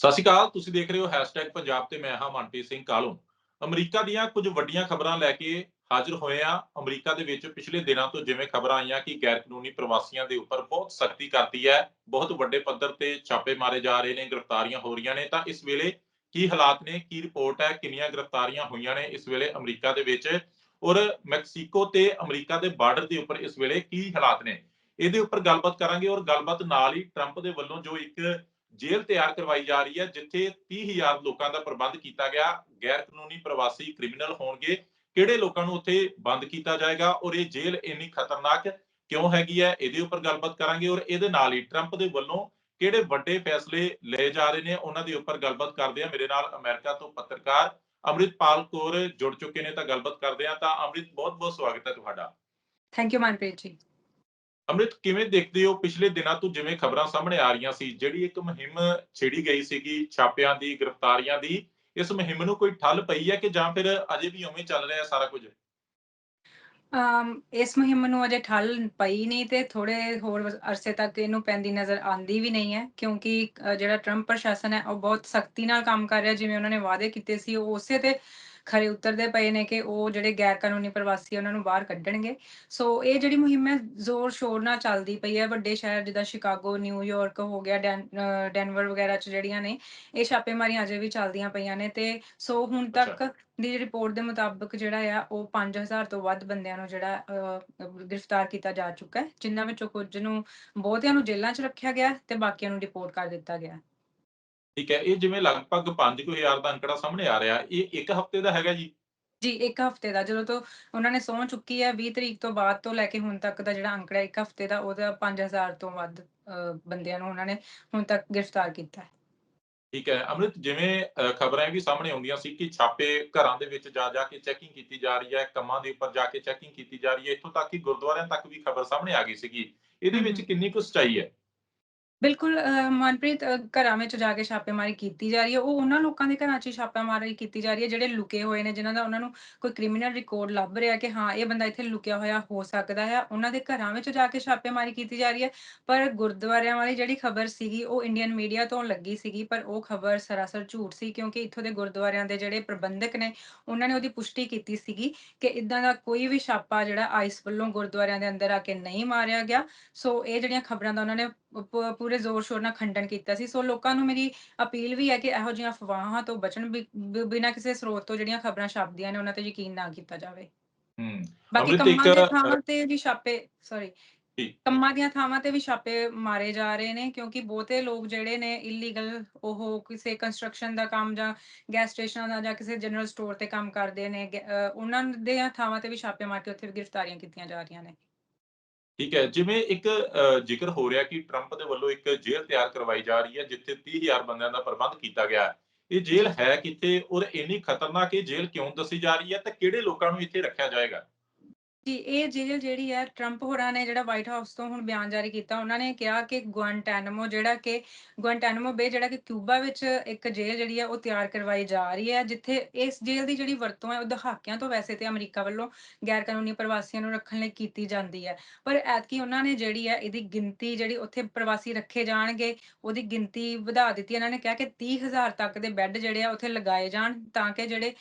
ਸਤਿ ਸ਼੍ਰੀ ਅਕਾਲ, ਤੁਸੀਂ ਦੇਖ ਰਹੇ ਹੋ ਹੈਸ਼ਟੈਗ #ਪੰਜਾਬ ਤੇ ਮੈਂ ਹਾਂ ਮਨਪ੍ਰੀਤ ਸਿੰਘ ਕਾਲੂ। ਅਮਰੀਕਾ ਦੀਆਂ ਕੁਝ ਵੱਡੀਆਂ ਖਬਰਾਂ ਲੈ ਕੇ ਹਾਜ਼ਰ ਹੋਏ ਆ ਅਮਰੀਕਾ ਦੇ ਵਿੱਚ ਪਿਛਲੇ ਦਿਨਾਂ ਤੋਂ ਜਿਵੇਂ ਖਬਰਾਂ ਆਈਆਂ ਕਿ ਗੈਰ ਕਾਨੂੰਨੀ ਪ੍ਰਵਾਸੀਆਂ ਦੇ ਉੱਪਰ ਬਹੁਤ ਸਖਤੀ ਕਰਤੀ ਹੈ, ਬਹੁਤ ਵੱਡੇ ਪੱਧਰ ਤੇ ਛਾਪੇ ਮਾਰੇ ਜਾ ਰਹੇ ਨੇ, ਗ੍ਰਿਫਤਾਰੀਆਂ ਹੋ ਰਹੀਆਂ ਨੇ, ਤਾਂ ਇਸ ਵੇਲੇ ਕੀ ਹਾਲਾਤ ਨੇ, ਕੀ ਰਿਪੋਰਟ ਹੈ, ਕਿੰਨੀਆਂ ਗ੍ਰਿਫਤਾਰੀਆਂ ਹੋਈਆਂ ਨੇ ਇਸ ਵੇਲੇ ਅਮਰੀਕਾ ਦੇ ਵਿੱਚ? ਔਰ ਮੈਕਸੀਕੋ ਤੇ ਅਮਰੀਕਾ ਦੇ ਬਾਰਡਰ ਦੇ ਉੱਪਰ ਇਸ ਵੇਲੇ ਕੀ ਹਾਲਾਤ ਨੇ? ਇਹਦੇ ਉੱਪਰ ਗੱਲਬਾਤ ਕਰਾਂਗੇ ਔਰ ਗੱਲਬਾਤ ਨਾਲ ਹੀ ਟਰੰਪ ਦੇ ਵੱਲੋਂ ਜੋ ਇੱਕ ਜੇਲ੍ਹ ਤਿਆਰ ਕਰਵਾਈ ਜਾ ਰਹੀ ਹੈ, ਜਿੱਥੇ 30000 ਲੋਕਾਂ ਦਾ ਪ੍ਰਬੰਧ ਕੀਤਾ ਗਿਆ। ਗੈਰ ਕਾਨੂੰਨੀ ਪ੍ਰਵਾਸੀ ਕ੍ਰਿਮੀਨਲ ਹੋਣਗੇ। ਕਿਹੜੇ ਲੋਕਾਂ ਨੂੰ ਉੱਥੇ ਬੰਦ ਕੀਤਾ ਜਾਏਗਾ? ਔਰ ਇਹ ਜੇਲ੍ਹ ਇੰਨੀ ਖਤਰਨਾਕ ਕਿਉਂ ਹੈਗੀ ਹੈ? ਇਹਦੇ ਉੱਪਰ ਗੱਲਬਾਤ ਕਰਾਂਗੇ ਔਰ ਇਹਦੇ ਨਾਲ ਹੀ ਟਰੰਪ ਦੇ ਵੱਲੋਂ ਕਿਹੜੇ ਵੱਡੇ ਫੈਸਲੇ ਲਏ ਜਾ ਰਹੇ ਨੇ, ਉਹਨਾਂ ਦੇ ਉੱਪਰ ਗੱਲਬਾਤ ਕਰਦੇ ਆ ਮੇਰੇ ਨਾਲ ਅਮਰੀਕਾ ਤੋਂ ਪੱਤਰਕਾਰ ਅੰਮ੍ਰਿਤਪਾਲ ਕੌਰ ਜੁੜ ਚੁੱਕੇ ਨੇ, ਤਾਂ ਗੱਲਬਾਤ ਕਰਦੇ ਆ ਤਾਂ ਅੰਮ੍ਰਿਤ ਬਹੁਤ ਬਹੁਤ ਸਵਾਗਤ ਹੈ ਤੁਹਾਡਾ। Thank you Manpreet ji. ਅੰਮ੍ਰਿਤ ਕਿਵੇਂ ਦੇਖਦੇ ਹੋ? ਪਿਛਲੇ ਦਿਨਾਂ ਤੋਂ ਜਿਵੇਂ ਖਬਰਾਂ ਸਾਹਮਣੇ ਆ ਰਹੀਆਂ ਸੀ, ਜਿਹੜੀ ਇੱਕ ਮੁਹਿੰਮ ਛੇੜੀ ਗਈ ਸੀਗੀ ਛਾਪਿਆਂ ਦੀ, ਗ੍ਰਿਫਤਾਰੀਆਂ ਦੀ, ਇਸ ਮੁਹਿੰਮ ਨੂੰ ਕੋਈ ਠੱਲ ਪਈ ਹੈ ਕਿ ਜਾਂ ਫਿਰ ਅਜੇ ਵੀ ਉਵੇਂ ਚੱਲ ਰਿਹਾ ਸਾਰਾ ਕੁਝ? ਇਸ ਮੁਹਿੰਮ ਨੂੰ ਅਜੇ ਠੱਲ ਪਈ ਨਹੀਂ ਤੇ ਥੋੜੇ ਹੋਰ ਅਰਸੇ ਤੱਕ ਇਹਨੂੰ ਪੈਂਦੀ ਨਜ਼ਰ ਆਂਦੀ ਵੀ ਨਹੀਂ ਹੈ, ਕਿਉਂਕਿ ਜਿਹੜਾ ਟਰੰਪ ਪ੍ਰਸ਼ਾਸਨ ਹੈ, ਉਹ ਬਹੁਤ ਸਖਤੀ ਨਾਲ ਕੰਮ ਕਰ ਰਿਹਾ, ਜਿਵੇਂ ਉਹਨਾਂ ਨੇ ਵਾਅਦੇ ਕੀਤੇ ਸੀ, ਉਹ ਉਸੇ ਤੇ ਖਰੇ ਉਤਰਦੇ ਪਏ ਨੇ ਕਿ ਉਹ ਜਿਹੜੇ ਗੈਰ ਕਾਨੂੰਨੀ ਪ੍ਰਵਾਸੀ ਉਹਨਾਂ ਨੂੰ ਬਾਹਰ ਕੱਢਣਗੇ। ਸੋ ਇਹ ਜਿਹੜੀ ਮੁਹਿੰਮ ਹੈ ਜ਼ੋਰ ਸ਼ੋਰ ਨਾਲ ਚੱਲਦੀ ਪਈ ਹੈ। ਵੱਡੇ ਸ਼ਹਿਰ ਜਿੱਦਾਂ ਸ਼ਿਕਾਗੋ ਨਿਊਯਾਰਕ ਹੋ ਗਿਆ ਡੈਨਵਰ ਵਗੈਰਾ ਚ ਜਿਹੜੀਆਂ ਨੇ ਇਹ ਛਾਪੇਮਾਰੀਆਂ ਅਜੇ ਵੀ ਚੱਲਦੀਆਂ ਪਈਆਂ ਨੇ। ਤੇ ਸੋ ਹੁਣ ਤੱਕ ਦੀ ਰਿਪੋਰਟ ਦੇ ਮੁਤਾਬਕ ਜਿਹੜਾ ਆ ਉਹ 5000 ਤੋਂ ਵੱਧ ਬੰਦਿਆਂ ਨੂੰ ਜਿਹੜਾ ਗ੍ਰਿਫਤਾਰ ਕੀਤਾ ਜਾ ਚੁੱਕਾ ਹੈ ਜਿਨ੍ਹਾਂ ਵਿੱਚੋਂ ਕੁਝ ਨੂੰ ਬਹੁਤਿਆਂ ਨੂੰ ਜੇਲ੍ਹਾਂ 'ਚ ਰੱਖਿਆ ਗਿਆ ਤੇ ਬਾਕੀਆਂ ਨੂੰ ਡਿਪੋਰਟ ਕਰ ਦਿੱਤਾ ਗਿਆ। ਠੀਕ ਹੈ ਇਹ ਜਿਵੇਂ ਲਗਭਗ 5000 ਦਾ ਅੰਕੜਾ ਸਾਹਮਣੇ ਆ ਰਿਹਾ ਇਹ ਇੱਕ ਹਫ਼ਤੇ ਦਾ ਹੈਗਾ ਜੀ? ਜੀ ਇੱਕ ਹਫ਼ਤੇ ਦਾ ਜਦੋਂ ਤੋਂ ਉਹਨਾਂ ਨੇ ਸਹੁੰ ਚੁੱਕੀ ਹੈ 20 ਤਰੀਕ ਤੋਂ ਬਾਅਦ ਤੋਂ ਲੈ ਕੇ ਹੁਣ ਤੱਕ ਦਾ ਜਿਹੜਾ ਅੰਕੜਾ ਇੱਕ ਹਫ਼ਤੇ ਦਾ ਉਹਦਾ 5000 ਤੋਂ ਵੱਧ ਬੰਦਿਆਂ ਨੂੰ ਉਹਨਾਂ ਨੇ ਹੁਣ ਤੱਕ ਗ੍ਰਿਫਤਾਰ ਕੀਤਾ ਹੈ। ਠੀਕ ਹੈ ਅੰਮ੍ਰਿਤ ਜਿਵੇਂ ਖਬਰਾਂ ਵੀ ਸਾਹਮਣੇ ਆਉਂਦੀਆਂ ਸੀ ਕਿ ਛਾਪੇ ਘਰਾਂ ਦੇ ਵਿੱਚ ਜਾ ਜਾ ਕੇ ਚੈਕਿੰਗ ਕੀਤੀ ਜਾ ਰਹੀ ਹੈ ਕੰਮਾਂ ਦੇ ਉੱਪਰ ਜਾ ਕੇ ਚੈਕਿੰਗ ਕੀਤੀ ਜਾ ਰਹੀ ਹੈ ਇੱਥੋਂ ਤੱਕ ਕਿ ਗੁਰਦੁਆਰਿਆਂ ਤੱਕ ਵੀ ਖਬਰ ਸਾਹਮਣੇ ਆ ਗਈ ਸੀਗੀ। ਇਹਦੇ ਵਿੱਚ। ਕਿੰਨੀ ਕੁ ਸੱਚਾਈ ਹੈ? ਬਿਲਕੁਲ ਮਨਪ੍ਰੀਤ ਘਰਾਂ ਵਿੱਚ ਜਾ ਕੇ ਛਾਪੇਮਾਰੀ ਕੀਤੀ ਜਾ ਰਹੀ ਹੈ। ਉਹ ਉਹਨਾਂ ਲੋਕਾਂ ਦੇ ਘਰਾਂ 'ਚ ਛਾਪੇਮਾਰੀ ਕੀਤੀ ਜਾ ਰਹੀ ਹੈ, ਜਿਹੜੇ ਲੁਕੇ ਹੋਏ ਨੇ, ਜਿਨ੍ਹਾਂ ਦਾ ਉਹਨਾਂ ਨੂੰ ਕੋਈ ਕ੍ਰਿਮੀਨਲ ਰਿਕਾਰਡ ਲੱਭ ਰਿਹਾ ਕਿ ਹਾਂ, ਇਹ ਬੰਦਾ ਇੱਥੇ ਲੁਕਿਆ ਹੋਇਆ ਹੋ ਸਕਦਾ ਹੈ। ਉਹਨਾਂ ਦੇ ਘਰਾਂ ਵਿੱਚ ਜਾ ਕੇ ਛਾਪੇਮਾਰੀ ਕੀਤੀ ਜਾ ਰਹੀ ਹੈ। ਪਰ ਗੁਰਦੁਆਰਿਆਂ ਵਾਲੀ ਜਿਹੜੀ ਖਬਰ ਸੀਗੀ, ਉਹ ਇੰਡੀਅਨ ਮੀਡੀਆ ਤੋਂ ਲੱਗੀ ਸੀਗੀ, ਪਰ ਉਹ ਖਬਰ ਸਰਾਸਰ ਝੂਠ ਸੀ, ਕਿਉਂਕਿ ਇੱਥੋਂ ਦੇ ਗੁਰਦੁਆਰਿਆਂ ਦੇ ਜਿਹੜੇ ਪ੍ਰਬੰਧਕ ਨੇ, ਉਹਨਾਂ ਨੇ ਉਹਦੀ ਪੁਸ਼ਟੀ ਕੀਤੀ ਸੀਗੀ ਕਿ ਇਦਾਂ ਦਾ ਕੋਈ ਵੀ ਛਾਪਾ ਜਿਹੜਾ ਆਈਸ ਵੱਲੋਂ ਗੁਰਦੁਆਰਿਆਂ ਦੇ ਅੰਦਰ ਆ ਕੇ ਨਹੀਂ ਮਾਰਿਆ ਗਿਆ। ਸੋ ਇਹ ਜਿਹੜੀਆਂ ਖਬਰਾਂ ਦਾ ਉਹਨਾਂ ਨੇ ਪੂਰੇ ਜ਼ੋਰ ਸ਼ੋਰ ਨਾਲ ਖੰਡਨ ਕੀਤਾ ਸੀ। ਸੋ ਲੋਕਾਂ ਨੂੰ ਮੇਰੀ ਅਪੀਲ ਵੀ ਹੈ ਕਿ ਇਹੋ ਜਿਹੀਆਂ ਅਫਵਾਹਾਂ ਤੋਂ ਬਚਣ ਬਿਨਾਂ ਕਿਸੇ ਸਰੋਤ ਤੋਂ ਜਿਹੜੀਆਂ ਖਬਰਾਂ ਛਪਦੀਆਂ ਨੇ ਉਹਨਾਂ ਤੇ ਯਕੀਨ ਨਾ ਕੀਤਾ ਜਾਵੇ। ਹੂੰ। ਬਾਕੀ ਕੰਮਾਂ ਦੇ ਥਾਵਾਂ ਤੇ ਵੀ ਛਾਪੇ ਸੌਰੀ। ਕੰਮਾਂ ਦੀਆਂ ਥਾਵਾਂ ਤੇ ਵੀ ਛਾਪੇ ਮਾਰੇ ਜਾ ਰਹੇ ਨੇ ਕਿਉਂਕਿ ਬਹੁਤੇ ਲੋਕ ਜਿਹੜੇ ਨੇ ਇਲੀਗਲ ਉਹ ਕਿਸੇ ਕੰਸਟਰਕਸ਼ਨ ਦਾ ਕੰਮ ਜਾਂ ਗੈਸ ਸਟੇਸ਼ਨਾਂ ਦਾ ਜਾਂ ਕਿਸੇ ਜਨਰਲ ਸਟੋਰ ਤੇ ਕੰਮ ਕਰਦੇ ਨੇ ਉਹਨਾਂ ਦੀਆਂ ਥਾਵਾਂ ਤੇ ਵੀ ਛਾਪੇ ਮਾਰ ਕੇ ਉੱਥੇ ਵੀ ਗ੍ਰਿਫਤਾਰੀਆਂ ਕੀਤੀਆਂ ਜਾ ਰਹੀਆਂ ਨੇ। ਠੀਕ ਹੈ ਜਿਵੇਂ ਇੱਕ ਅ, ਜ਼ਿਕਰ ਹੋ ਰਿਹਾ ਕਿ ਟਰੰਪ ਦੇ ਵੱਲੋਂ ਇੱਕ ਜੇਲ੍ਹ ਤਿਆਰ ਕਰਵਾਈ ਜਾ ਰਹੀ ਹੈ ਜਿੱਥੇ 30000 ਬੰਦਿਆਂ ਦਾ ਪ੍ਰਬੰਧ ਕੀਤਾ ਗਿਆ ਹੈ। ਇਹ ਜੇਲ੍ਹ ਹੈ ਕਿੱਥੇ ਔਰ ਇੰਨੀ ਖਤਰਨਾਕ ਇਹ ਜੇਲ੍ਹ ਕਿਉਂ ਦੱਸੀ ਜਾ ਰਹੀ ਹੈ ਤੇ ਕਿਹੜੇ ਲੋਕਾਂ ਨੂੰ ਇੱਥੇ ਰੱਖਿਆ ਜਾਏਗਾ? ਜੀ ਇਹ ਜੇਲ੍ਹ ਜਿਹੜੀ ਹੈ ਟਰੰਪ ਹੋਰਾਂ ਨੇ ਜਿਹੜਾ ਵਾਈਟ ਹਾਊਸ ਤੋਂ ਹੁਣ ਬਿਆਨ ਜਾਰੀ ਕੀਤਾ, ਉਹਨਾਂ ਨੇ ਕਿਹਾ ਕਿ ਗੁਆਂਟੈਨਮੋ ਜਿਹੜਾ ਕਿ ਗੁਆਂਟੈਨਮੋ ਬੇ ਜਿਹੜਾ ਕਿ ਕਿਊਬਾ ਵਿੱਚ ਇੱਕ ਜੇਲ੍ਹ ਜਿਹੜੀ ਹੈ ਉਹ ਤਿਆਰ ਕਰਵਾਈ ਜਾ ਰਹੀ ਹੈ, ਜਿੱਥੇ ਇਸ ਜੇਲ੍ਹ ਦੀ ਜਿਹੜੀ ਵਰਤੋਂ ਹੈ ਉਹ ਦਹਾਕਿਆਂ ਤੋਂ ਵੈਸੇ ਤੇ ਅਮਰੀਕਾ ਵੱਲੋਂ ਗੈਰ ਕਾਨੂੰਨੀ ਪ੍ਰਵਾਸੀਆਂ ਨੂੰ ਰੱਖਣ ਲਈ ਕੀਤੀ ਜਾਂਦੀ ਹੈ। ਪਰ ਐਤਕੀ ਉਹਨਾਂ ਨੇ ਜਿਹੜੀ ਹੈ ਇਹਦੀ ਗਿਣਤੀ ਜਿਹੜੀ ਉੱਥੇ ਪ੍ਰਵਾਸੀ ਰੱਖੇ ਜਾਣਗੇ, ਉਹਦੀ ਗਿਣਤੀ ਵਧਾ ਦਿੱਤੀ। ਇਹਨਾਂ ਨੇ ਕਿਹਾ ਕਿ 30000 ਤੱਕ ਦੇ ਬੈੱਡ ਜਿਹੜੇ ਆ ਉੱਥੇ ਲਗਾਏ ਜਾਣ ਤਾਂ ਕਿ ਜਿਹੜੇ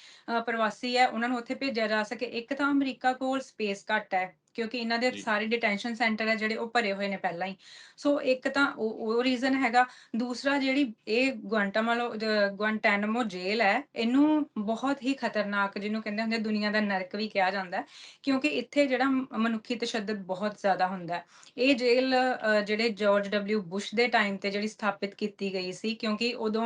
ਪ੍ਰਵਾਸੀ ਹੈ ਉਹਨਾਂ ਨੂੰ ਉੱਥੇ ਭੇਜਿਆ ਜਾ ਸਕੇ। ਇੱਕ ਤਾਂ ਅਮਰੀਕਾ ਕੋਲ ਸਪੇਸ ਘੱਟ ਹੈ। ਕਿਉਂਕਿ ਇਹਨਾਂ ਦੇ। ਸਾਰੇ ਡਿਟੈਂਸ਼ਨ ਸੈਂਟਰ ਹੈ ਜਿਹੜੇ ਉਹ ਭਰੇ ਹੋਏ ਨੇ ਪਹਿਲਾਂ ਹੀ। ਸੋ ਇੱਕ ਤਾਂ ਉਹ ਉਹ ਰੀਜ਼ਨ ਹੈਗਾ। ਦੂਸਰਾ ਜਿਹੜੀ ਇਹ ਗੁਆਂਟਾਮਾਲੋ ਗੁਆਂਟੈਨਮੋ ਜੇਲ੍ਹ ਹੈ ਇਹਨੂੰ ਬਹੁਤ ਹੀ ਖਤਰਨਾਕ ਜਿਹਨੂੰ ਕਹਿੰਦੇ ਹੁੰਦੇ ਦੁਨੀਆ ਦਾ ਨਰਕ ਵੀ ਕਿਹਾ ਜਾਂਦਾ ਹੈ। ਕਿਉਂਕਿ ਇੱਥੇ ਜਿਹੜਾ ਮਨੁੱਖੀ ਤਸ਼ੱਦਦ ਬਹੁਤ ਜ਼ਿਆਦਾ ਹੁੰਦਾ ਹੈ। ਇਹ ਜੇਲ੍ਹ ਅ, ਜਿਹੜੇ ਜਾਰਜ ਡਬਲਿਊ ਬੁਸ਼ ਦੇ ਟਾਈਮ ਤੇ ਜਿਹੜੀ ਸਥਾਪਿਤ ਕੀਤੀ ਗਈ ਸੀ ਕਿਉਂਕਿ ਉਦੋਂ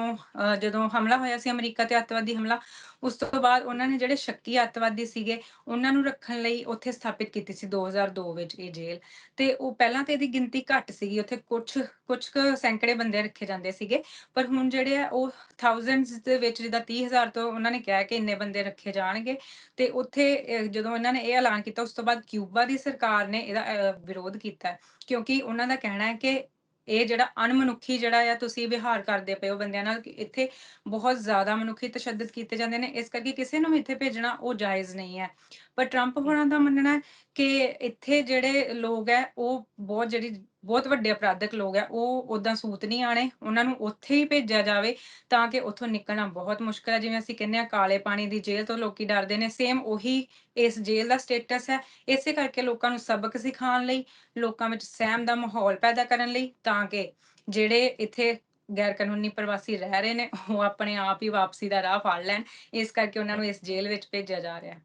ਜਦੋਂ ਹਮਲਾ ਹੋਇਆ ਸੀ ਅਮਰੀਕਾ ਤੇ ਅੱਤਵਾਦੀ ਹਮਲਾ ਉਸ ਤੋਂ ਬਾਅਦ ਉਹਨਾਂ ਨੇ ਜਿਹੜੇ ਸ਼ੱਕੀ ਅੱਤਵਾਦੀ ਸੀਗੇ ਉਹਨਾਂ ਨੂੰ ਰੱਖਣ ਲਈ ਉੱਥੇ ਸਥਾਪਿਤ ਕੀਤੀ ਸੀ 2002 ਵਿੱਚ ਇਹ ਜੇਲ੍ਹ। ਤੇ ਉਹ ਪਹਿਲਾਂ ਤੇ ਇਹਦੀ ਗਿਣਤੀ ਘੱਟ ਸੀਗੀ, ਉੱਥੇ ਕੁਝ ਕੁਝ ਕੁ ਸੈਂਕੜੇ ਬੰਦੇ ਰੱਖੇ ਜਾਂਦੇ ਸੀਗੇ। ਪਰ ਹੁਣ ਜਿਹੜੇ ਆ ਉਹ ਥਾਊਜ਼ੈਂਡਸ ਦੇ ਵਿੱਚ, ਜਿੱਦਾਂ 30000 ਤੋਂ ਉਹਨਾਂ ਨੇ ਕਿਹਾ ਕਿ ਇੰਨੇ ਬੰਦੇ ਰੱਖੇ ਜਾਣਗੇ। ਤੇ ਉੱਥੇ ਜਦੋਂ ਇਹਨਾਂ ਨੇ ਇਹ ਐਲਾਨ ਕੀਤਾ, ਉਸ ਤੋਂ ਬਾਅਦ ਕਿਊਬਾ ਦੀ ਸਰਕਾਰ ਨੇ ਇਹਦਾ ਵਿਰੋਧ ਕੀਤਾ। ਕਿਉਂਕਿ ਉਹਨਾਂ ਦਾ ਕਹਿਣਾ ਹੈ ਕਿ ਇਹ ਜਿਹੜਾ ਅਣਮਨੁੱਖੀ ਜਿਹੜਾ ਆ ਤੁਸੀਂ ਵਿਹਾਰ ਕਰਦੇ ਪਏ ਹੋ ਬੰਦਿਆਂ ਨਾਲ ਇੱਥੇ ਬਹੁਤ ਜ਼ਿਆਦਾ ਮਨੁੱਖੀ ਤਸ਼ੱਦਦ ਕੀਤੇ ਜਾਂਦੇ ਨੇ, ਇਸ ਕਰਕੇ ਕਿਸੇ ਨੂੰ ਵੀ ਇੱਥੇ ਭੇਜਣਾ ਉਹ ਜਾਇਜ਼ ਨਹੀਂ ਹੈ। ਪਰ ਟਰੰਪ ਹੋਰਾਂ ਦਾ ਮੰਨਣਾ ਹੈ ਕਿ ਇੱਥੇ ਜਿਹੜੇ ਲੋਕ ਹੈ ਉਹ ਬਹੁਤ ਜਿਹੜੀ ਬਹੁਤ ਵੱਡੇ ਅਪਰਾਧਕ ਲੋਕ ਆ, ਉਹ ਓਦਾਂ ਸੂਤ ਨਹੀਂ ਆਣੇ ਉਹਨਾਂ ਨੂੰ ਉੱਥੇ ਹੀ ਭੇਜਿਆ ਜਾਵੇ ਤਾਂ ਕਿ ਉੱਥੋਂ ਨਿਕਲਣਾ ਬਹੁਤ ਮੁਸ਼ਕਲ ਹੈ ਜਿਵੇਂ ਅਸੀਂ ਕਹਿੰਦੇ ਆ ਕਾਲੇ ਪਾਣੀ ਦੀ ਜੇਲ੍ਹ ਤੋਂ ਲੋਕੀ ਡਰਦੇ ਨੇ ਸੇਮ ਉਹੀ ਇਸ ਜੇਲ੍ਹ ਦਾ ਸਟੇਟਸ ਹੈ, ਇਸੇ ਕਰਕੇ ਲੋਕਾਂ ਨੂੰ ਸਬਕ ਸਿਖਾਉਣ ਲਈ, ਲੋਕਾਂ ਵਿੱਚ ਸਹਿਮ ਦਾ ਮਾਹੌਲ ਪੈਦਾ ਕਰਨ ਲਈ, ਤਾਂ ਕਿ ਜਿਹੜੇ ਇੱਥੇ ਗੈਰ ਕਾਨੂੰਨੀ ਪ੍ਰਵਾਸੀ ਰਹਿ ਰਹੇ ਨੇ, ਉਹ ਆਪਣੇ ਆਪ ਹੀ ਵਾਪਸੀ ਦਾ ਰਾਹ ਫੜ ਲੈਣ, ਇਸ ਕਰਕੇ ਉਹਨਾਂ ਨੂੰ ਇਸ ਜੇਲ੍ਹ ਵਿੱਚ ਭੇਜਿਆ ਜਾ ਰਿਹਾ। ਹੈ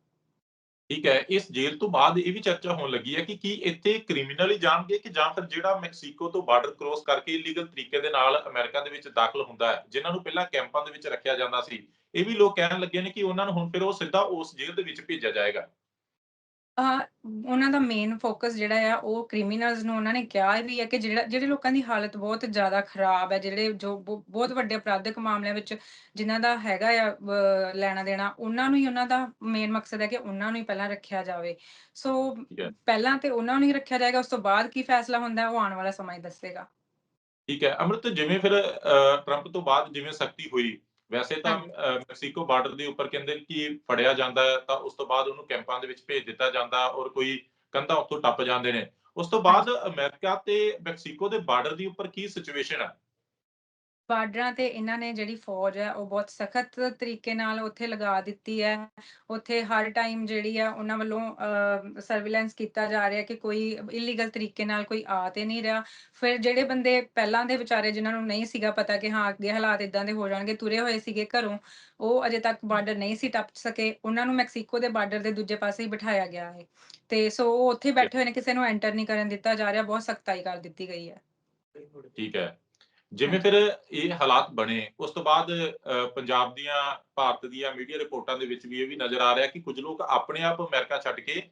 ਠੀਕ ਹੈ, ਇਸ ਜੇਲ੍ਹ ਤੋਂ ਬਾਅਦ ਇਹ ਵੀ ਚਰਚਾ ਹੋਣ ਲੱਗੀ ਹੈ ਕਿ ਕੀ ਇੱਥੇ ਕ੍ਰਿਮੀਨਲ ਹੀ ਜਾਣਗੇ ਕਿ ਜਾਂ ਫਿਰ ਜਿਹੜਾ ਮੈਕਸੀਕੋ ਤੋਂ ਬਾਰਡਰ ਕ੍ਰੋਸ ਕਰਕੇ ਇਲੀਗਲ ਤਰੀਕੇ ਦੇ ਨਾਲ ਅਮਰੀਕਾ ਦੇ ਵਿੱਚ ਦਾਖਲ ਹੁੰਦਾ ਹੈ, ਜਿਨ੍ਹਾਂ ਨੂੰ ਪਹਿਲਾਂ ਕੈਂਪਾਂ ਦੇ ਵਿੱਚ ਰੱਖਿਆ ਜਾਂਦਾ ਸੀ। ਇਹ ਵੀ ਲੋਕ ਕਹਿਣ ਲੱਗੇ ਨੇ ਕਿ ਉਹਨਾਂ ਨੂੰ ਹੁਣ ਫਿਰ ਉਹ ਸਿੱਧਾ ਉਸ ਜੇਲ੍ਹ ਦੇ ਵਿੱਚ ਭੇਜਿਆ ਜਾਏਗਾ। ਅਹ ਉਹਨਾਂ ਦਾ ਮੇਨ ਫੋਕਸ ਜਿਹੜਾ ਆ ਉਹ ਕ੍ਰਿਮੀਨਲਸ ਨੂੰ ਉਹਨਾਂ ਨੇ ਕਿਹਾ ਵੀ ਹੈ ਕਿ ਜਿਹੜਾ ਜਿਹੜੇ ਲੋਕਾਂ ਦੀ ਹਾਲਤ ਬਹੁਤ ਜ਼ਿਆਦਾ ਖਰਾਬ ਹੈ ਜਿਹੜੇ ਜੋ ਬਹੁ- ਬਹੁਤ ਵੱਡੇ ਅਪਰਾਧਿਕ ਮਾਮਲਿਆਂ ਵਿੱਚ ਜਿਨ੍ਹਾਂ ਦਾ ਹੈਗਾ ਆ ਲੈਣਾ ਦੇਣਾ ਉਹਨਾਂ ਨੂੰ ਹੀ ਉਹਨਾਂ ਦਾ ਮੇਨ ਮਕਸਦ ਹੈ ਕਿ ਉਹਨਾਂ ਨੂੰ ਹੀ ਪਹਿਲਾਂ ਰੱਖਿਆ ਜਾਵੇ। ਸੋ ਠੀਕ ਹੈ। ਪਹਿਲਾਂ ਤੇ ਉਹਨਾਂ ਨੂੰ ਹੀ ਰੱਖਿਆ ਜਾਏਗਾ ਉਸ ਤੋਂ ਬਾਅਦ ਕੀ ਫੈਸਲਾ ਹੁੰਦਾ ਹੈ ਉਹ ਆਉਣ ਵਾਲਾ ਸਮਾਂ ਹੀ ਦੱਸੇਗਾ। ਠੀਕ ਹੈ। ਅਮਰਤ ਜਿਵੇਂ ਫਿਰ ਅਹ, ਟਰੰਪ ਤੋਂ ਬਾਅਦ ਜਿਵੇਂ ਸਖਤੀ ਹੋਈ ਵੈਸੇ ਤਾਂ ਮੈਕਸੀਕੋ ਬਾਰਡਰ ਦੇ ਉੱਪਰ ਕਹਿੰਦੇ ਕਿ ਫੜਿਆ ਜਾਂਦਾ ਤਾਂ ਉਸ ਤੋਂ ਬਾਅਦ ਉਹਨੂੰ ਕੈਂਪਾਂ ਦੇ ਵਿੱਚ ਭੇਜ ਦਿੱਤਾ ਜਾਂਦਾ ਔਰ ਕੋਈ ਕੰਧਾਂ ਉੱਤੋਂ ਟੱਪ ਜਾਂਦੇ ਨੇ। ਉਸ ਤੋਂ ਬਾਅਦ ਅਮਰੀਕਾ ਤੇ ਮੈਕਸੀਕੋ ਦੇ ਬਾਰਡਰ ਦੀ ਉੱਪਰ ਕੀ ਸਿਚੁਏਸ਼ਨ ਹੈ? ਬਾਰਡਰਾਂ ਤੇ ਇਹਨਾਂ ਨੇ ਜਿਹੜੀ ਫੌਜ ਹੈ, ਉਹ ਬਹੁਤ ਸਖਤ ਤਰੀਕੇ ਨਾਲ ਉੱਥੇ ਲਗਾ ਦਿੱਤੀ ਹੈ। ਉੱਥੇ ਹਰ ਟਾਈਮ ਜਿਹੜੀ ਆ, ਉਹਨਾਂ ਵੱਲੋਂ ਸਰਵੇਲੈਂਸ ਕੀਤਾ ਜਾ ਰਿਹਾ ਕਿ ਕੋਈ ਇਲੀਗਲ ਤਰੀਕੇ ਨਾਲ ਕੋਈ ਆ ਤੇ ਨਹੀਂ ਰਿਹਾ। ਫਿਰ ਜਿਹੜੇ ਬੰਦੇ ਪਹਿਲਾਂ ਦੇ ਵਿਚਾਰੇ ਜਿਨ੍ਹਾਂ ਨੂੰ ਨਹੀਂ ਸੀਗਾ ਪਤਾ ਕਿ ਹਾਂ, ਅੱਗੇ ਹਾਲਾਤ ਇਦਾਂ ਦੇ ਹੋ ਜਾਣਗੇ, ਤੁਰੇ ਹੋਏ ਸੀਗੇ ਘਰੋਂ, ਉਹ ਅਜੇ ਤੱਕ ਬਾਰਡਰ ਨਹੀਂ ਸੀ ਟੱਪ ਸਕੇ। ਉਹਨਾਂ ਨੂੰ ਮੈਕਸੀਕੋ ਦੇ ਬਾਰਡਰ ਦੇ ਦੂਜੇ ਪਾਸੇ ਹੀ ਬਿਠਾਇਆ ਗਿਆ ਹੈ। ਤੇ ਸੋ ਉਹ ਉੱਥੇ ਬੈਠੇ ਹੋਏ ਨੇ, ਕਿਸੇ ਨੂੰ ਐਂਟਰ ਨਹੀਂ ਕਰਨ ਦਿੱਤਾ ਜਾ ਰਿਹਾ, ਬਹੁਤ ਸਖਤਾਈ ਕਰ ਦਿੱਤੀ ਗਈ ਹੈ। ਠੀਕ ਹੈ। ਜਿਵੇਂ ਫਿਰ ਇਹ ਹਾਲਾਤ ਬਣੇ ਉਸ ਤੋਂ ਬਾਅਦ ਪੰਜਾਬ ਦੀਆਂ ਭਾਰਤ ਦੀਆਂ ਮੀਡੀਆ ਰਿਪੋਰਟਾਂ ਦੇ ਵਿੱਚ ਵੀ ਇਹ ਵੀ ਨਜ਼ਰ ਆ ਰਿਹਾ ਕਿ ਕੁਝ ਲੋਕ ਆਪਣੇ ਆਪ ਅਮਰੀਕਾ ਛੱਡ ਕੇ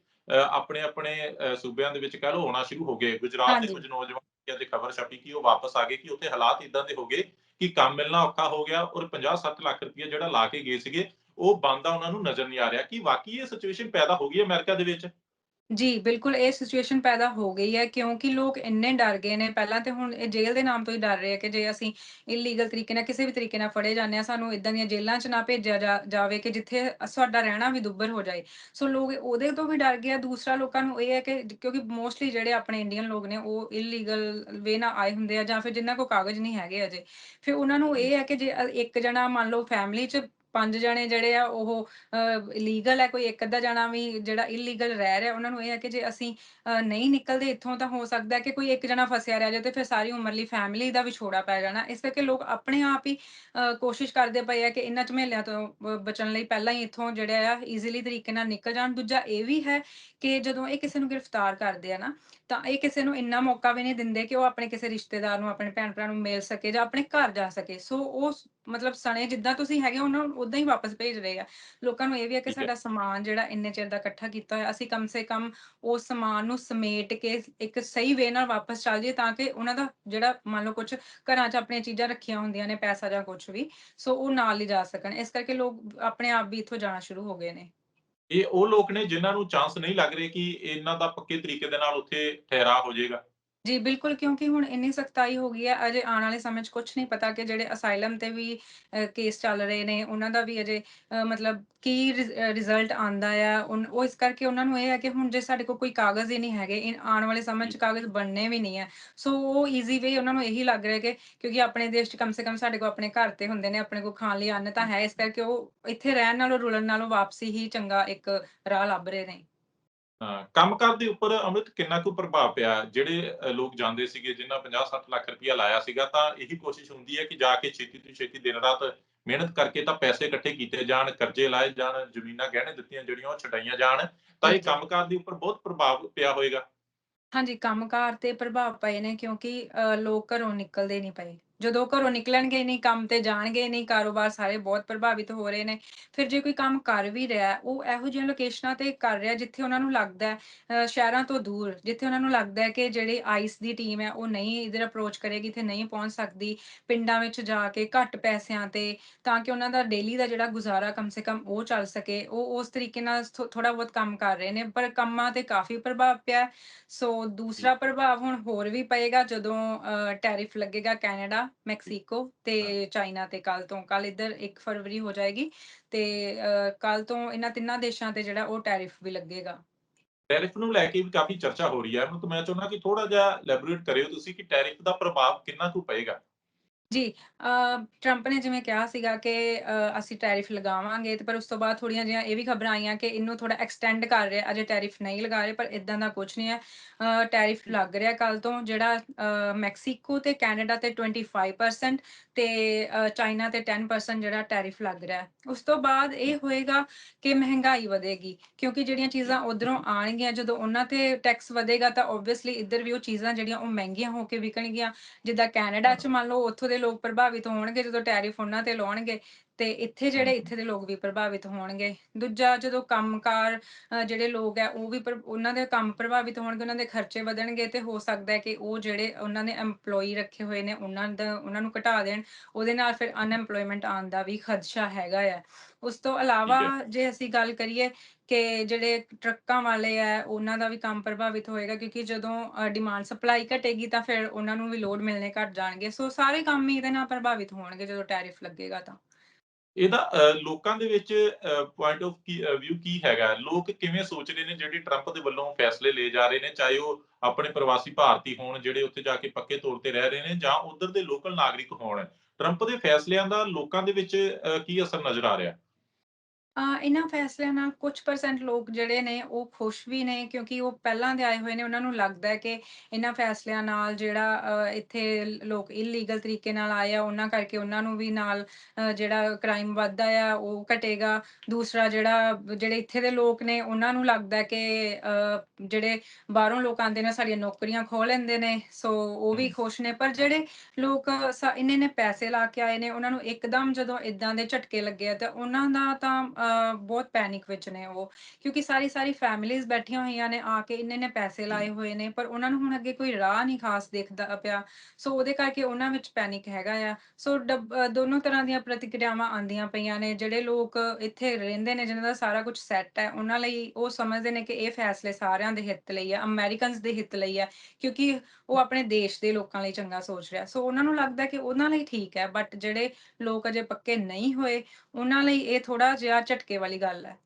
ਆਪਣੇ ਆਪਣੇ ਸੂਬਿਆਂ ਦੇ ਵਿੱਚ ਕਹਿ ਲਓ ਹੋਣਾ ਸ਼ੁਰੂ ਹੋ ਗਏ ਗੁਜਰਾਤ ਦੇ। ਕੁਝ ਨੌਜਵਾਨ ਦੀ ਖਬਰ ਛਪੀ ਕਿ ਉਹ ਵਾਪਸ ਆ ਗਏ ਕਿ ਉੱਥੇ ਹਾਲਾਤ ਇਦਾਂ ਦੇ ਹੋ ਗਏ ਕਿ ਕੰਮ ਮਿਲਣਾ ਔਖਾ ਹੋ ਗਿਆ ਔਰ 50-60 ਲੱਖ ਰੁਪਏ ਜਿਹੜਾ ਲਾ ਕੇ ਗਏ ਸੀਗੇ ਉਹ ਬੰਦਾ ਉਹਨਾਂ ਨੂੰ ਨਜ਼ਰ ਨਹੀਂ ਆ ਰਿਹਾ ਕਿ ਵਾਕਈ ਇਹ ਸਿਚੁਏਸ਼ਨ ਪੈਦਾ ਹੋ ਗਈ ਹੈ ਅਮਰੀਕਾ ਦੇ ਵਿੱਚ ਜੀ, ਬਿਲਕੁਲ ਇਹ ਸਿਚੁਏਸ਼ਨ ਪੈਦਾ ਹੋ ਗਈ ਹੈ ਕਿਉਂਕਿ ਲੋਕ ਇੰਨੇ ਡਰ ਗਏ ਨੇ। ਪਹਿਲਾਂ ਤੇ ਹੁਣ ਇਹ ਜੇਲ੍ਹ ਦੇ ਨਾਮ ਤੋਂ ਹੀ ਡਰ ਰਹੇ ਆ ਕਿ ਜੇ ਅਸੀਂ ਇਲੀਗਲ ਤਰੀਕੇ ਨਾਲ, ਕਿਸੇ ਵੀ ਤਰੀਕੇ ਨਾਲ ਫੜੇ ਜਾਂਦੇ ਆ ਸਾਨੂੰ ਇਦਾਂ ਦੀਆਂ ਜੇਲ੍ਹਾਂ 'ਚ ਨਾ ਭੇਜਿਆ ਜਾ- ਜਾਵੇ ਕਿ ਜਿੱਥੇ ਸਾਡਾ ਰਹਿਣਾ ਵੀ ਦੁੱਭਰ ਹੋ ਜਾਏ। ਸੋ ਲੋਕ ਉਹਦੇ ਤੋਂ ਵੀ ਡਰ ਗਏ ਆ। ਦੂਸਰਾ ਲੋਕਾਂ ਨੂੰ ਇਹ ਹੈ ਕਿ ਕਿਉਂਕਿ ਮੋਸਟਲੀ ਜਿਹੜੇ ਆਪਣੇ ਇੰਡੀਅਨ ਲੋਕ ਨੇ, ਉਹ ਇਲੀਗਲ ਵੇ ਨਾਲ ਆਏ ਹੁੰਦੇ ਆ ਜਾਂ ਫਿਰ ਜਿਨ੍ਹਾਂ ਕੋਲ ਕਾਗਜ਼ ਨਹੀਂ ਹੈਗੇ ਅਜੇ। ਫਿਰ ਉਹਨਾਂ ਨੂੰ ਇਹ ਹੈ ਕਿ ਜੇ ਇੱਕ ਜਣਾ ਮੰਨ ਲਓ ਫੈਮਿਲੀ 'ਚ ਪੰਜ ਜਣੇ ਜਿਹੜੇ ਆ ਉਹ ਲੀਗਲ ਹੈ, ਕੋਈ ਇੱਕ ਅੱਧਾ ਜਣਾ ਵੀ ਜਿਹੜਾ ਇਲੀਗਲ ਰਹਿ ਰਿਹਾ, ਉਹਨਾਂ ਨੂੰ ਇਹ ਹੈ ਕਿ ਜੇ ਅਸੀਂ ਨਹੀਂ ਨਿਕਲਦੇ ਇੱਥੋਂ ਤਾਂ ਹੋ ਸਕਦਾ ਹੈ ਕਿ ਕੋਈ ਇੱਕ ਜਣਾ ਫਸਿਆ ਰਹਿ ਜਾਏ ਤੇ ਫਿਰ ਸਾਰੀ ਉਮਰ ਲਈ ਫੈਮਿਲੀ ਦਾ ਵਿਛੋੜਾ ਪੈ ਜਾਣਾ। ਇਸ ਕਰਕੇ ਲੋਕ ਆਪਣੇ ਆਪ ਹੀ ਕੋਸ਼ਿਸ਼ ਕਰਦੇ ਪਏ ਆ ਕਿ ਇਹਨਾਂ ਝਮੇਲਿਆਂ ਤੋਂ ਬਚਣ ਲਈ ਪਹਿਲਾਂ ਹੀ ਇੱਥੋਂ ਜਿਹੜੇ ਆ ਈਜ਼ੀਲੀ ਤਰੀਕੇ ਨਾਲ ਨਿਕਲ ਜਾਣ। ਦੂਜਾ ਇਹ ਵੀ ਹੈ ਕਿ ਜਦੋਂ ਇਹ ਕਿਸੇ ਨੂੰ ਗ੍ਰਿਫਤਾਰ ਕਰਦੇ ਆ ਨਾ, ਤਾਂ ਇਹ ਕਿਸੇ ਨੂੰ ਇੰਨਾ ਮੌਕਾ ਵੀ ਨਹੀਂ ਦਿੰਦੇ ਕਿ ਉਹ ਆਪਣੇ ਕਿਸੇ ਰਿਸ਼ਤੇਦਾਰ ਨੂੰ, ਆਪਣੇ ਭੈਣ ਭਰਾ ਨੂੰ ਮਿਲ ਸਕੇ ਜਾਂ ਆਪਣੇ ਘਰ ਜਾ ਸਕੇ। ਸੋ ਉਹ ਮਤਲਬ ਸਣੇ ਜਿੱਦਾਂ ਤੁਸੀਂ ਹੈਗੇ ਉਹਨਾਂ ਨੂੰ ਉਦਾਂ ਹੀ ਵਾਪਸ ਭੇਜ ਰਹੇ ਆ। ਲੋਕਾਂ ਨੂੰ ਇਹ ਵੀ ਹੈ ਕਿ। ਸਾਡਾ ਸਮਾਨ ਜਿਹੜਾ ਇੰਨੇ ਚਿਰ ਦਾ ਇਕੱਠਾ ਕੀਤਾ ਹੋਇਆ ਅਸੀਂ ਕਮ ਸੇ ਕਮ ਉਸ ਸਮਾਨ ਨੂੰ ਸਮੇਟ ਕੇ ਇੱਕ ਸਹੀ ਵੇ ਨਾਲ ਵਾਪਸ ਚੱਲ ਜਾਈਏ ਤਾਂ ਕਿ ਉਹਨਾਂ ਦਾ ਜਿਹੜਾ ਮੰਨ ਲਓ ਕੁਝ ਘਰਾਂ 'ਚ ਆਪਣੀਆਂ ਚੀਜ਼ਾਂ ਰੱਖੀਆਂ ਹੁੰਦੀਆਂ ਨੇ ਪੈਸਾ ਜਾਂ ਕੁਝ ਵੀ ਸੋ ਉਹ ਨਾਲ ਲਿਜਾ ਸਕਣ। ਇਸ ਕਰਕੇ ਲੋਕ ਆਪਣੇ ਆਪ ਵੀ ਇੱਥੋਂ ਜਾਣਾ ਸ਼ੁਰੂ ਹੋ ਗਏ ਨੇ। ਇਹ ਉਹ ਲੋਕ ਨੇ ਜਿਨ੍ਹਾਂ ਨੂੰ ਚਾਂਸ ਨਹੀਂ ਲੱਗ ਰਿਹਾ ਕਿ ਇਹਨਾਂ ਦਾ ਪੱਕੇ ਤਰੀਕੇ ਦੇ ਨਾਲ ਉੱਥੇ ਠਹਿਰਾ ਹੋ ਜਾਏਗਾ। ਜੀ ਬਿਲਕੁਲ ਕਿਉਂਕਿ ਹੁਣ ਇੰਨੀ ਸਖਤਾਈ ਹੋ ਗਈ ਹੈ ਅਜੇ ਆਉਣ ਵਾਲੇ ਸਮੇਂ 'ਚ ਕੁਝ ਨਹੀਂ ਪਤਾ ਕਿ ਜਿਹੜੇ ਅਸਾਈਲਮ ਤੇ ਵੀ ਕੇਸ ਚੱਲ ਰਹੇ ਨੇ ਉਹਨਾਂ ਦਾ ਵੀ ਅਜੇ ਅ, ਮਤਲਬ ਕੀ ਰਿਜ਼ਲਟ ਆਂਦਾ ਆ ਉਨ- ਉਹ ਇਸ ਕਰਕੇ ਉਹਨਾਂ ਨੂੰ ਇਹ ਹੈ ਕਿ ਹੁਣ ਜੇ ਸਾਡੇ ਕੋਲ ਕੋਈ ਕਾਗਜ਼ ਹੀ ਨਹੀਂ ਹੈਗੇ ਇਨ ਆਉਣ ਵਾਲੇ ਸਮੇਂ 'ਚ ਕਾਗਜ਼ ਬਣਨੇ ਵੀ ਨਹੀਂ ਹੈ ਸੋ ਉਹ ਈਜ਼ੀ ਵੇ ਉਹਨਾਂ ਨੂੰ ਇਹੀ ਲੱਗ ਰਿਹਾ ਕਿ ਕਿਉਂਕਿ ਆਪਣੇ ਦੇਸ਼ 'ਚ ਕਮ ਸੇ ਕਮ ਸਾਡੇ ਕੋਲ ਆਪਣੇ ਘਰ ਤੇ ਹੁੰਦੇ ਨੇ ਆਪਣੇ ਕੋਲ ਖਾਣ ਲਈ ਅੰਨ ਤਾਂ ਹੈ ਇਸ ਕਰਕੇ ਉਹ ਇੱਥੇ ਰਹਿਣ ਨਾਲੋਂ ਰੁਲਣ ਨਾਲੋਂ ਵਾਪਸੀ ਹੀ ਚੰਗਾ ਇੱਕ ਰਾਹ ਲੱਭ ਰਹੇ ਨੇ। ਕੰਮਕਾਰ ਦੇ ਉੱਪਰ ਅੰਮ੍ਰਿਤ ਕਿੰਨਾ ਕੁ ਪ੍ਰਭਾਵ ਪਿਆ? ਜਿਹੜੇ ਲੋਕ ਜਾਂਦੇ ਸੀਗੇ ਜਿਨ੍ਹਾਂ 50-60 ਲੱਖ ਰੁਪਇਆ ਲਾਇਆ ਸੀਗਾ ਤਾਂ ਇਹੀ ਕੋਸ਼ਿਸ਼ ਹੁੰਦੀ ਹੈ ਕਿ ਜਾ ਕੇ ਛੇਤੀ ਤੋਂ ਛੇਤੀ ਦਿਨ ਰਾਤ ਮਿਹਨਤ ਕਰਕੇ ਤਾਂ ਪੈਸੇ ਇਕੱਠੇ ਕੀਤੇ ਜਾਣ ਕਰਜ਼ੇ ਲਾਏ ਜਾਣ ਜ਼ਮੀਨਾਂ ਗਹਿਣੇ ਦਿੱਤੀਆਂ ਜਿਹੜੀਆਂ ਉਹ ਛਡਾਈਆਂ ਜਾਣ ਤਾਂ ਇਹ। ਕੰਮਕਾਰ ਦੇ ਉੱਪਰ ਬਹੁਤ ਪ੍ਰਭਾਵ ਪਿਆ ਹੋਏਗਾ। ਹਾਂਜੀ ਕੰਮਕਾਰ ਤੇ ਪ੍ਰਭਾਵ ਪਏ ਨੇ ਕਿਉਂਕਿ ਲੋਕ ਘਰੋਂ ਨਿਕਲਦੇ ਨਹੀਂ ਪਏ। ਜਦੋਂ ਘਰੋਂ ਨਿਕਲਣਗੇ ਨਹੀਂ ਕੰਮ ਤੇ ਜਾਣਗੇ ਨਹੀਂ ਕਾਰੋਬਾਰ ਸਾਰੇ ਬਹੁਤ ਪ੍ਰਭਾਵਿਤ ਹੋ ਰਹੇ ਨੇ। ਫਿਰ ਜੇ ਕੋਈ ਕੰਮ ਕਰ ਵੀ ਰਿਹਾ ਉਹ ਇਹੋ ਜਿਹੀਆਂ ਲੋਕੇਸ਼ਨਾਂ ਤੇ ਕਰ ਰਿਹਾ ਜਿੱਥੇ ਉਹਨਾਂ ਨੂੰ ਲੱਗਦਾ ਹੈ ਸ਼ਹਿਰਾਂ ਤੋਂ ਦੂਰ ਜਿੱਥੇ ਉਹਨਾਂ ਨੂੰ ਲੱਗਦਾ ਹੈ ਕਿ ਜਿਹੜੀ ਆਈਸ ਦੀ ਟੀਮ ਹੈ ਉਹ ਨਹੀਂ ਇਧਰ ਅਪਰੋਚ ਕਰੇਗੀ ਇੱਥੇ ਨਹੀਂ ਪਹੁੰਚ ਸਕਦੀ ਪਿੰਡਾਂ ਵਿੱਚ ਜਾ ਕੇ ਘੱਟ ਪੈਸਿਆਂ ਤੇ ਤਾਂ ਕਿ ਉਹਨਾਂ ਦਾ ਡੇਲੀ ਦਾ ਜਿਹੜਾ ਗੁਜ਼ਾਰਾ ਕਮ ਸੇ ਕਮ ਉਹ ਚੱਲ ਸਕੇ। ਉਹ ਉਸ ਤਰੀਕੇ ਨਾਲ ਥੋੜਾ ਬਹੁਤ ਕੰਮ ਕਰ ਰਹੇ ਨੇ ਪਰ ਕੰਮਾਂ ਤੇ ਕਾਫੀ ਪ੍ਰਭਾਵ ਪਿਆ। ਸੋ ਦੂਸਰਾ ਪ੍ਰਭਾਵ ਹੁਣ ਹੋਰ ਵੀ ਪਏਗਾ ਜਦੋਂ ਟੈਰਿਫ ਲੱਗੇਗਾ ਕੈਨੇਡਾ। ਮੈਕਸੀਕੋ ਤੇ ਚਾਈਨਾ ਤੇ ਕੱਲ ਤੋਂ ਕੱਲ ਇੱਧਰ 1 ਫਰਵਰੀ ਹੋ ਜਾਏਗੀ ਤੇ ਕੱਲ ਤੋਂ ਇਹਨਾਂ ਤਿੰਨਾਂ ਦੇਸ਼ਾਂ ਤੇ ਜਿਹੜਾ ਉਹ ਟੈਰਿਫ ਵੀ ਲੱਗੇਗਾ। ਟੈਰਿਫ ਨੂੰ ਲੈ ਕੇ ਵੀ ਕਾਫੀ ਚਰਚਾ ਹੋ ਰਹੀ ਹੈ। ਮੈਂ ਚਾਹੁੰਦਾ ਕਿ ਥੋੜਾ ਜਿਹਾ ਲੈਬੋਰੇਟ ਕਰਿਓ ਤੁਸੀਂ ਕਿ ਟੈਰਿਫ ਦਾ ਪ੍ਰਭਾਵ ਕਿੰਨਾ ਕੁ ਪਏਗਾ। ਜੀ ਅ, ਟਰੰਪ ਨੇ ਜਿਵੇਂ ਕਿਹਾ ਸੀਗਾ ਕਿ ਅਸੀਂ ਟੈਰਿਫ ਲਗਾਵਾਂਗੇ ਤੇ ਪਰ ਉਸ ਤੋਂ ਬਾਅਦ ਥੋੜੀਆਂ ਜਿਹੀਆਂ ਇਹ ਵੀ ਖਬਰਾਂ ਆਈਆਂ ਕਿ ਇਹਨੂੰ ਥੋੜਾ ਐਕਸਟੈਂਡ ਕਰ ਰਿਹਾ ਅਜੇ ਟੈਰਿਫ ਨਹੀਂ ਲਗਾ ਰਹੇ ਪਰ ਇਦਾਂ ਦਾ ਕੁਝ ਨਹੀਂ ਹੈ। ਟੈਰਿਫ ਲੱਗ ਰਿਹਾ ਕੱਲ ਤੋਂ ਜਿਹੜਾ ਮੈਕਸੀਕੋ ਤੇ ਕੈਨੇਡਾ ਤੇ 25% ਤੇ ਚਾਈਨਾ ਤੇ 10% ਜਿਹੜਾ ਟੈਰਿਫ ਲੱਗ ਰਿਹਾ। ਉਸ ਤੋਂ ਬਾਅਦ ਇਹ ਹੋਏਗਾ ਕਿ ਮਹਿੰਗਾਈ ਵਧੇਗੀ ਕਿਉਂਕਿ ਜਿਹੜੀਆਂ ਚੀਜ਼ਾਂ ਉਧਰੋਂ ਆਣਗੀਆਂ ਜਦੋਂ ਉਹਨਾਂ ਤੇ ਟੈਕਸ ਵਧੇਗਾ ਤਾਂ ਆਬਵੀਅਸਲੀ ਇੱਧਰ ਵੀ ਉਹ ਚੀਜ਼ਾਂ ਜਿਹੜੀਆਂ ਉਹ ਮਹਿੰਗੀਆਂ ਹੋ ਕੇ ਵਿਕਣਗੀਆਂ ਜਿੱਦਾਂ ਕੈਨੇਡਾ 'ਚ ਮੰਨ ਲਓ ਉੱਥੋਂ ਦੇ ਲੋਕ ਪ੍ਰਭਾਵਿਤ ਹੋਣਗੇ ਜਦੋਂ ਟੈਰਿਫ ਉਹਨਾਂ ਤੇ ਲਾਉਣਗੇ ਤੇ ਇੱਥੇ ਜਿਹੜੇ ਇੱਥੇ ਦੇ ਲੋਕ ਵੀ ਪ੍ਰਭਾਵਿਤ ਹੋਣਗੇ। ਦੂਜਾ ਜਦੋਂ ਕੰਮਕਾਰ ਜਿਹੜੇ ਲੋਕ ਹੈ ਉਹ ਵੀ ਉਹਨਾਂ ਦੇ ਕੰਮ ਪ੍ਰਭਾਵਿਤ ਹੋਣਗੇ ਉਹਨਾਂ ਦੇ ਖਰਚੇ ਵਧਣਗੇ ਤੇ ਹੋ ਸਕਦਾ ਹੈ ਕਿ ਉਹ ਜਿਹੜੇ ਉਹਨਾਂ ਨੇ EMPLOYE ਰੱਖੇ ਹੋਏ ਨੇ ਉਹਨਾਂ ਦਾ ਉਹਨਾਂ ਨੂੰ ਘਟਾ ਦੇਣ। ਉਹਦੇ ਨਾਲ ਫਿਰ ਅਨਐਮਪਲੋਇਮੈਂਟ ਆਉਣ ਦਾ ਵੀ ਖਦਸ਼ਾ ਹੈਗਾ ਆ। ਉਸ ਤੋਂ ਇਲਾਵਾ ਜੇ ਅਸੀਂ ਗੱਲ ਕਰੀਏ ਕਿ ਜਿਹੜੇ ਟਰੱਕਾਂ ਵਾਲੇ ਆ ਉਹਨਾਂ ਦਾ ਵੀ ਕੰਮ ਪ੍ਰਭਾਵਿਤ ਹੋਏਗਾ ਕਿਉਂਕਿ ਜਦੋਂ ਡਿਮਾਂਡ ਸਪਲਾਈ ਘਟੇਗੀ ਤਾਂ ਫਿਰ ਉਹਨਾਂ ਨੂੰ ਵੀ ਲੋਡ ਮਿਲਣੇ ਘਟ ਜਾਣਗੇ। ਸੋ ਸਾਰੇ ਕੰਮ ਹੀ ਇਹਦੇ ਨਾਲ ਪ੍ਰਭਾਵਿਤ ਹੋਣਗੇ ਜਦੋਂ ਟੈਰਿਫ ਲੱਗੇਗਾ ਤਾਂ। ਇਹਦਾ ਲੋਕਾਂ ਦੇ ਵਿੱਚ ਪੁਆਇੰਟ ਆਫ ਵਿਊ ਕੀ ਹੈਗਾ? ਲੋਕ ਕਿਵੇਂ ਸੋਚ ਰਹੇ ਨੇ ਜਿਹੜੇ ਟਰੰਪ ਦੇ ਵੱਲੋਂ ਫੈਸਲੇ ਲਏ ਜਾ ਰਹੇ ਨੇ? ਚਾਹੇ ਉਹ ਆਪਣੇ ਪ੍ਰਵਾਸੀ ਭਾਰਤੀ ਹੋਣ, ਜਿਹੜੇ ਉੱਥੇ ਜਾ ਕੇ ਪੱਕੇ ਤੌਰ ਤੇ ਰਹਿ ਰਹੇ ਨੇ ਜਾਂ ਉਧਰ ਦੇ ਲੋਕਲ ਨਾਗਰਿਕ ਹੋਣ। ਟਰੰਪ ਦੇ ਫੈਸਲਿਆਂ ਦਾ ਲੋਕਾਂ ਦੇ ਵਿੱਚ ਕੀ ਅਸਰ ਨਜ਼ਰ ਆ ਰਿਹਾ? ਅ, ਇਹਨਾਂ ਫੈਸਲਿਆਂ ਨਾਲ ਕੁਝ ਪਰਸੈਂਟ ਲੋਕ ਜਿਹੜੇ ਨੇ ਉਹ ਖੁਸ਼ ਵੀ ਨੇ ਕਿਉਂਕਿ ਉਹ ਪਹਿਲਾਂ ਦੇ ਆਏ ਹੋਏ ਨੇ ਉਹਨਾਂ ਨੂੰ ਲੱਗਦਾ ਹੈ ਕਿ ਇਹਨਾਂ ਫੈਸਲਿਆਂ ਨਾਲ ਜਿਹੜਾ ਅ, ਇੱਥੇ ਲੋਕ ਇਲੀਗਲ ਤਰੀਕੇ ਨਾਲ ਆਏ ਆ ਉਹਨਾਂ ਕਰਕੇ ਉਹਨਾਂ ਨੂੰ ਵੀ ਨਾਲ ਅ, ਜਿਹੜਾ ਕ੍ਰਾਈਮ ਵੱਧਦਾ ਆ ਉਹ ਘਟੇਗਾ ਦੂਸਰਾ ਜਿਹੜਾ ਜਿਹੜੇ ਇੱਥੇ ਦੇ ਲੋਕ ਨੇ ਉਹਨਾਂ ਨੂੰ ਲੱਗਦਾ ਹੈ ਕਿ ਅ, ਜਿਹੜੇ ਬਾਹਰੋਂ ਲੋਕ ਆਉਂਦੇ ਨੇ ਸਾਡੀਆਂ ਨੌਕਰੀਆਂ ਖੋਹ ਲੈਂਦੇ ਨੇ ਸੋ ਉਹ ਵੀ ਹਮ। ਖੁਸ਼ ਨੇ ਪਰ ਜਿਹੜੇ ਲੋਕ ਇੰਨੇ ਨੇ ਪੈਸੇ ਲਾ ਕੇ ਆਏ ਨੇ ਉਹਨਾਂ ਨੂੰ ਇੱਕਦਮ ਜਦੋਂ ਇਦਾਂ ਦੇ ਝਟਕੇ ਲੱਗੇ ਆ ਤਾਂ ਉਹਨਾਂ ਦਾ ਤਾਂ ਬਹੁਤ ਪੈਨਿਕ ਵਿੱਚ ਨੇ ਉਹ ਕਿਉਂਕਿ ਸਾਰੀ ਸਾਰੀ ਫੈਮਿਲੀਆਂ ਬੈਠੀਆਂ ਹੋਈਆਂ ਨੇ ਆ ਕੇ ਇੰਨੇ ਨੇ ਪੈਸੇ ਲਾਏ ਹੋਏ ਨੇ ਪਰ ਉਹਨਾਂ ਨੂੰ ਹੁਣ ਅੱਗੇ ਕੋਈ ਰਾਹ ਨਹੀਂ ਖਾਸ ਦਿਖਦਾ ਪਿਆ। ਸੋ ਉਹਦੇ ਕਰਕੇ ਉਹਨਾਂ ਵਿੱਚ ਪੈਨਿਕ ਹੈਗਾ ਆ। ਸੋ ਦੋਨੋਂ ਤਰ੍ਹਾਂ ਦੀਆਂ ਪ੍ਰਤੀਕਿਰਿਆਵਾਂ ਆਉਂਦੀਆਂ ਪਈਆਂ ਨੇ ਜਿਹੜੇ ਲੋਕ ਇੱਥੇ ਰਹਿੰਦੇ ਨੇ ਜਿਨ੍ਹਾਂ ਦਾ ਸਾਰਾ ਕੁਝ ਸੈੱਟ ਹੈ ਉਹਨਾਂ ਲਈ ਉਹ ਸਮਝਦੇ ਨੇ ਕਿ ਇਹ ਫੈਸਲੇ ਸਾਰਿਆਂ ਦੇ ਹਿੱਤ ਲਈ ਆ ਅਮਰੀਕਨਸ ਦੇ ਹਿੱਤ ਲਈ ਆ ਕਿਉਂਕਿ ਉਹ ਆਪਣੇ ਦੇਸ਼ ਦੇ ਲੋਕਾਂ ਲਈ ਚੰਗਾ ਸੋਚ ਰਿਹਾ। ਸੋ ਉਹਨਾਂ ਨੂੰ ਲੱਗਦਾ ਕਿ ਉਹਨਾਂ ਲਈ ਠੀਕ ਹੈ ਬਟ ਜਿਹੜੇ ਲੋਕ ਅਜੇ ਪੱਕੇ ਨਹੀਂ ਹੋਏ ਉਹਨਾਂ ਲਈ ਇਹ ਥੋੜਾ ਜਿਹਾ ਝਟਕੇ ਵਾਲੀ ਗੱਲ ਹੈ।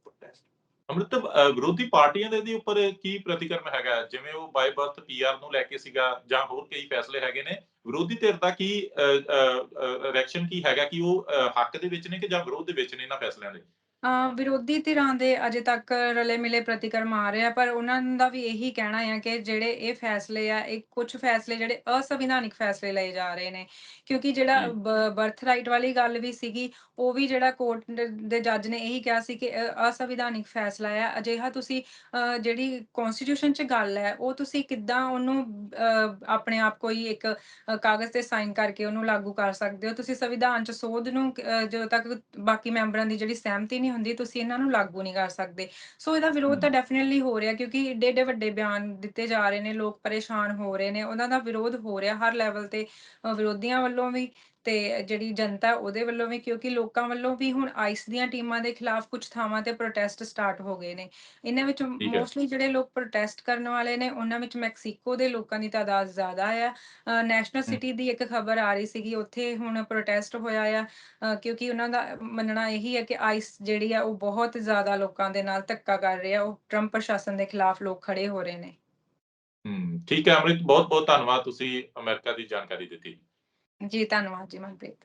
ਅੰਮ੍ਰਿਤ ਵਿਰੋਧੀ ਪਾਰਟੀਆਂ ਦੇ ਇਹਦੇ ਉੱਪਰ ਕੀ ਪ੍ਰਤੀਕਰਮ ਹੈਗਾ? ਜਿਵੇਂ ਉਹ ਬਾਈ ਬਰਥ ਪੀਆਰ ਨੂੰ ਲੈ ਕੇ ਸੀਗਾ ਜਾਂ ਹੋਰ ਕਈ ਫੈਸਲੇ ਹੈਗੇ ਨੇ। ਵਿਰੋਧੀ ਧਿਰ ਦਾ ਕੀ ਰਿਐਕਸ਼ਨ ਕੀ ਹੈਗਾ? ਕਿ ਉਹ ਹੱਕ ਦੇ ਵਿੱਚ ਨੇ ਕਿ ਜਾਂ ਵਿਰੋਧ ਦੇ ਵਿੱਚ ਨੇ ਇਹਨਾਂ ਫੈਸਲਿਆਂ ਦੇ? ਅ, ਵਿਰੋਧੀ ਧਿਰਾਂ ਦੇ ਅਜੇ ਤੱਕ ਰਲੇ ਮਿਲੇ ਪ੍ਰਤੀਕਰਮ ਆ ਰਹੇ ਆ ਪਰ ਉਹਨਾਂ ਦਾ ਵੀ ਇਹੀ ਕਹਿਣਾ ਆ ਕਿ ਜਿਹੜੇ ਇਹ ਫੈਸਲੇ ਆ ਇਹ ਕੁਝ ਫੈਸਲੇ ਜਿਹੜੇ ਅਸੰਵਿਧਾਨਿਕ ਫੈਸਲੇ ਲਏ ਜਾ ਰਹੇ ਨੇ। ਕਿਉਂਕਿ ਜਿਹੜਾ। ਬਰਥ ਰਾਈਟ ਵਾਲੀ ਗੱਲ ਵੀ ਸੀਗੀ ਉਹ ਵੀ ਜਿਹੜਾ ਕੋਰਟ ਦੇ ਜੱਜ ਨੇ ਇਹੀ ਕਿਹਾ ਸੀ ਕਿ ਅ- ਅਸੰਵਿਧਾਨਿਕ ਫੈਸਲਾ ਆ। ਅਜਿਹਾ ਤੁਸੀਂ ਅ, ਜਿਹੜੀ ਕਨਸਟੀਟਿਊਸ਼ਨ 'ਚ ਗੱਲ ਹੈ ਉਹ ਤੁਸੀਂ ਕਿੱਦਾਂ ਉਹਨੂੰ ਅ, ਆਪਣੇ ਆਪ ਕੋਈ ਇੱਕ ਅ, ਕਾਗਜ਼ ਤੇ ਸਾਈਨ ਕਰਕੇ ਉਹਨੂੰ ਲਾਗੂ ਕਰ ਸਕਦੇ ਹੋ? ਤੁਸੀਂ ਸੰਵਿਧਾਨ 'ਚ ਸੋਧ ਨੂੰ ਅ, ਜਦੋਂ ਤੱਕ ਬਾਕੀ ਮੈਂਬਰਾਂ ਦੀ ਜਿਹੜੀ ਸਹਿਮਤੀ ਨਹੀਂ ਹੁੰਦੀ ਤੁਸੀਂ ਇਹਨਾਂ ਨੂੰ ਲਾਗੂ ਨਹੀਂ ਕਰ ਸਕਦੇ। ਸੋ ਇਹਦਾ ਵਿਰੋਧ ਤਾਂ ਡੈਫੀਨਿਟਲੀ ਹੋ ਰਿਹਾ ਕਿਉਂਕਿ ਏਡੇ ਏਡੇ ਵੱਡੇ ਬਿਆਨ ਦਿੱਤੇ ਜਾ ਰਹੇ ਨੇ ਲੋਕ ਪਰੇਸ਼ਾਨ ਹੋ ਰਹੇ ਨੇ ਉਹਨਾਂ ਦਾ ਵਿਰੋਧ ਹੋ ਰਿਹਾ ਹਰ ਲੈਵਲ ਤੇ ਵਿਰੋਧੀਆਂ ਵੱਲੋਂ ਵੀ। ਤੇ ਜਿਹੜੀ ਜਨਤਾ ਉਹਦੇ ਵੱਲੋਂ ਵੀ ਕਿਉਂਕਿ ਲੋਕਾਂ ਵੱਲੋਂ ਵੀ ਹੁਣ ਆਈਸ ਦੀਆਂ ਟੀਮਾਂ ਦੇ ਖਿਲਾਫ ਕੁਝ ਥਾਵਾਂ ਤੇ ਪ੍ਰੋਟੈਸਟ ਸਟਾਰਟ ਹੋ ਗਏ ਨੇ। ਇਹਨਾਂ ਵਿੱਚ ਹੈ। ਮੋਸਟਲੀ ਜਿਹੜੇ ਲੋਕ ਪ੍ਰੋਟੈਸਟ ਕਰਨ ਵਾਲੇ ਨੇ ਉਹਨਾਂ ਵਿੱਚ ਮੈਕਸੀਕੋ ਦੇ ਲੋਕਾਂ ਦੀ ਤਾਦਾਦ ਜ਼ਿਆਦਾ ਆ। ਨੈਸ਼ਨਲ ਸਿਟੀ ਦੀ ਇੱਕ ਖਬਰ ਆ ਰਹੀ ਸੀਗੀ ਉੱਥੇ ਹੁਣ ਪ੍ਰੋਟੈਸਟ ਹੋਇਆ ਆ। ਕਿਉਂਕਿ ਉਹਨਾਂ ਦਾ ਮੰਨਣਾ ਇਹੀ ਹੈ ਕਿ ਆਈਸ ਜਿਹੜੀ ਆ ਉਹ ਬਹੁਤ ਜ਼ਿਆਦਾ ਲੋਕਾਂ ਦੇ ਨਾਲ ਧੱਕਾ ਕਰ ਰਿਹਾ। ਉਹ ਟਰੰਪ ਪ੍ਰਸ਼ਾਸਨ ਦੇ ਖਿਲਾਫ ਲੋਕ ਖੜੇ ਹੋ ਰਹੇ ਨੇ। ਹਮ ਠੀਕ ਹੈ ਅੰਮ੍ਰਿਤ ਬਹੁਤ ਬਹੁਤ ਧੰਨਵਾਦ ਤੁਸੀਂ ਅਮਰੀਕਾ ਦੀ ਜਾਣਕਾਰੀ ਦਿੱਤੀ। ਜੀ ਧੰਨਵਾਦ ਜੀ ਮਨਪ੍ਰੀਤ